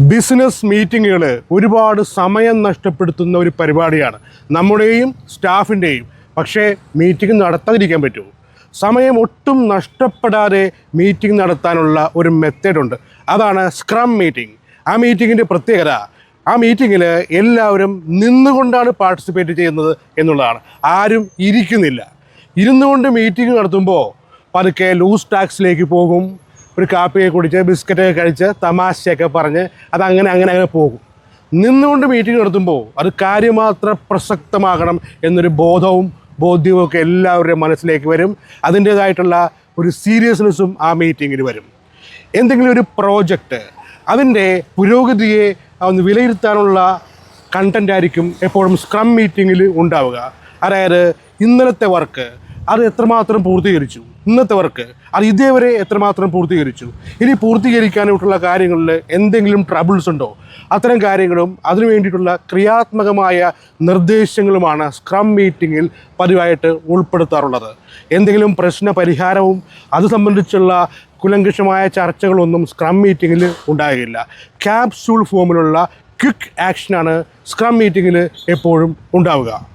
Business മീറ്റിങ്ങുകൾ ഒരുപാട് സമയം നഷ്ടപ്പെടുത്തുന്ന ഒരു പരിപാടിയാണ്. നമ്മുടെയും സ്റ്റാഫിന്റെയും പക്ഷേ മീറ്റിംഗ് നടത്താതിരിക്കാൻ പറ്റുമോ സമയം ഒട്ടും നഷ്ടപ്പെടാതെ മീറ്റിംഗ് നടത്താനുള്ള ഒരു മെത്തേഡുണ്ട് അതാണ് സ്ക്രം മീറ്റിംഗ് ആ മീറ്റിങ്ങിന്റെ പ്രത്യേകത ആ മീറ്റിങ്ങിൽ എല്ലാവരും നിന്നുകൊണ്ടാണ് പാർട്ടിസിപ്പേറ്റ് ചെയ്യുന്നത് എന്നുള്ളതാണ്. ആരും ഇരിക്കുന്നില്ല. ഇരുന്നുകൊണ്ട് മീറ്റിംഗ് നടത്തുമ്പോൾ പതുക്കെ ലൂസ് ടാക്സിലേക്ക് പോകും. ഒരു കാപ്പിയൊക്കെ കുടിച്ച് ബിസ്ക്കറ്റൊക്കെ കഴിച്ച് തമാശയൊക്കെ പറഞ്ഞ് അതങ്ങനെ അങ്ങനെ അങ്ങനെ പോകും. നിന്നുകൊണ്ട് മീറ്റിംഗ് നടത്തുമ്പോൾ അത് കാര്യമാത്ര പ്രസക്തമാകണം എന്നൊരു ബോധവും ബോധ്യവും ഒക്കെ എല്ലാവരുടെയും മനസ്സിലേക്ക് വരും. അതിന്റേതായിട്ടുള്ള ഒരു സീരിയസ്നെസ്സും ആ മീറ്റിങ്ങിൽ വരും. എന്തെങ്കിലും ഒരു പ്രോജക്റ്റ് അതിന്റെ പുരോഗതിയെ ഒന്ന് വിലയിരുത്താനുള്ള കണ്ടന്റ് ആയിരിക്കും എപ്പോഴും സ്ക്രം മീറ്റിങ്ങിൽ ഉണ്ടാവുക. അതായത് ഇന്നലത്തെ വർക്ക് അത് എത്രമാത്രം പൂർത്തീകരിച്ചു? ഇന്നത്തെ വർക്ക് അത് ഇതേവരെ എത്രമാത്രം പൂർത്തീകരിച്ചു? ഇനി പൂർത്തീകരിക്കാനായിട്ടുള്ള കാര്യങ്ങളിൽ എന്തെങ്കിലും ട്രബിൾസ് ഉണ്ടോ? അത്തരം കാര്യങ്ങളും അതിനു വേണ്ടിയിട്ടുള്ള ക്രിയാത്മകമായ നിർദ്ദേശങ്ങളുമാണ് സ്ക്രം മീറ്റിങ്ങിൽ പതിവായിട്ട് ഉൾപ്പെടുത്താറുള്ളത്. എന്തെങ്കിലും പ്രശ്ന പരിഹാരവും അത് സംബന്ധിച്ചുള്ള കുലങ്കഷമായ ചർച്ചകളൊന്നും സ്ക്രം മീറ്റിങ്ങിൽ ഉണ്ടാകില്ല ക്യാപ്സ്യൂൾ ഫോമിലുള്ള ക്വിക്ക് ആക്ഷനാണ് സ്ക്രം മീറ്റിങ്ങിൽ എപ്പോഴും ഉണ്ടാവുക.